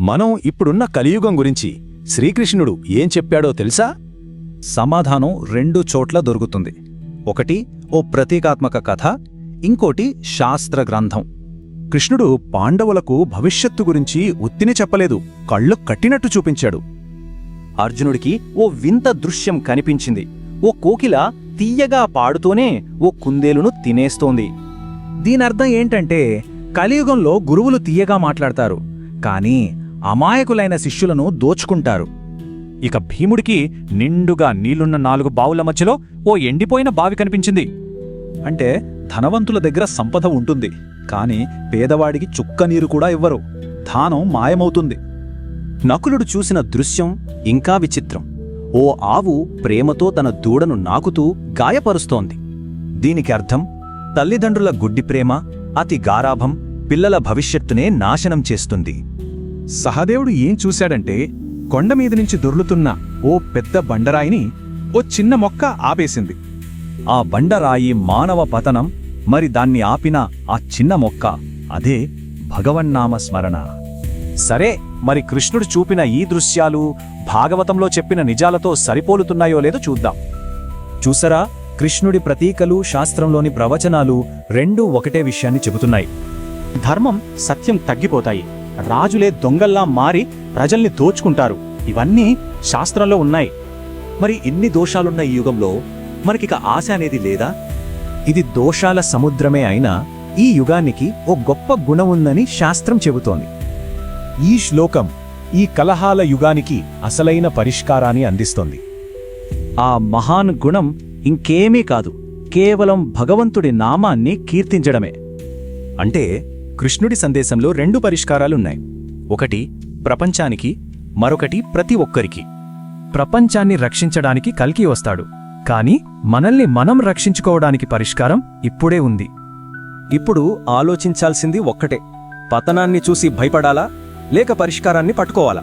మనం ఇప్పుడున్న కలియుగం గురించి శ్రీకృష్ణుడు ఏం చెప్పాడో తెలుసా? సమాధానం రెండు చోట్ల దొరుకుతుంది. ఒకటి ఓ ప్రతీకాత్మక కథ ఇంకోటి శాస్త్ర గ్రంథం. కృష్ణుడు పాండవులకు భవిష్యత్తు గురించి ఉత్తిని చెప్పలేదు కళ్ళు కట్టినట్టు చూపించాడు. అర్జునుడికి ఓ వింత దృశ్యం కనిపించింది. ఓ కోకిల తీయగా పాడుతూనే ఓ కుందేలును తినేస్తోంది. దీనర్థం ఏంటంటే కలియుగంలో గురువులు తీయగా మాట్లాడతారు. కానీ అమాయకులైన శిష్యులను దోచుకుంటారు. ఇక భీముడికి నిండుగా నీళ్ళున్న నాలుగు బావుల మధ్యలో ఓ ఎండిపోయిన బావి కనిపించింది. అంటే ధనవంతుల దగ్గర సంపద ఉంటుంది కాని పేదవాడికి చుక్క నీరు కూడా ఇవ్వరు. ధానం మాయమవుతుంది. నకులుడు చూసిన దృశ్యం ఇంకా విచిత్రం. ఓ ఆవు ప్రేమతో తన దూడను నాకుతూ గాయపరుస్తోంది. దీనికి అర్థం తల్లిదండ్రుల గుడ్డి ప్రేమ అతి గారాభం పిల్లల భవిష్యత్తునే నాశనం చేస్తుంది. సహదేవుడు ఏం చూశాడంటే కొండమీద నుంచి దొర్లుతున్న ఓ పెద్ద బండరాయిని ఓ చిన్న మొక్క ఆపేసింది. ఆ బండరాయి మానవ పతనం మరి దాన్ని ఆపిన ఆ చిన్న మొక్క అదే భగవన్నామ స్మరణ. సరే మరి కృష్ణుడు చూపిన ఈ దృశ్యాలు భాగవతంలో చెప్పిన నిజాలతో సరిపోలుతున్నాయో లేదో చూద్దాం. చూసరా కృష్ణుడి ప్రతీకలు శాస్త్రంలోని ప్రవచనాలు రెండూ ఒకటే విషయాన్ని చెబుతున్నాయి. ధర్మం సత్యం తగ్గిపోతాయి. రాజులే దొంగల్లా మారి ప్రజల్ని దోచుకుంటారు. ఇవన్నీ శాస్త్రంలో ఉన్నాయి. మరి ఇన్ని దోషాలున్న ఈ యుగంలో మనకిక ఆశ అనేది లేదా? ఇది దోషాల సముద్రమే అయినా ఈ యుగానికి ఓ గొప్ప గుణం ఉందని శాస్త్రం చెబుతోంది. ఈ శ్లోకం ఈ కలహాల యుగానికి అసలైన పరిష్కారాన్ని అందిస్తోంది. ఆ మహాన్ గుణం ఇంకేమీ కాదు. కేవలం భగవంతుడి నామాన్ని కీర్తించడమే. అంటే కృష్ణుడి సందేశంలో రెండు పరిష్కారాలున్నాయి. ఒకటి ప్రపంచానికి మరొకటి ప్రతి ఒక్కరికి. ప్రపంచాన్ని రక్షించడానికి కల్కి వస్తాడు. కాని మనల్ని మనం రక్షించుకోవడానికి పరిష్కారం ఇప్పుడే ఉంది. ఇప్పుడు ఆలోచించాల్సింది ఒక్కటే. పతనాన్ని చూసి భయపడాలా? లేక పరిష్కారాన్ని పట్టుకోవాలా?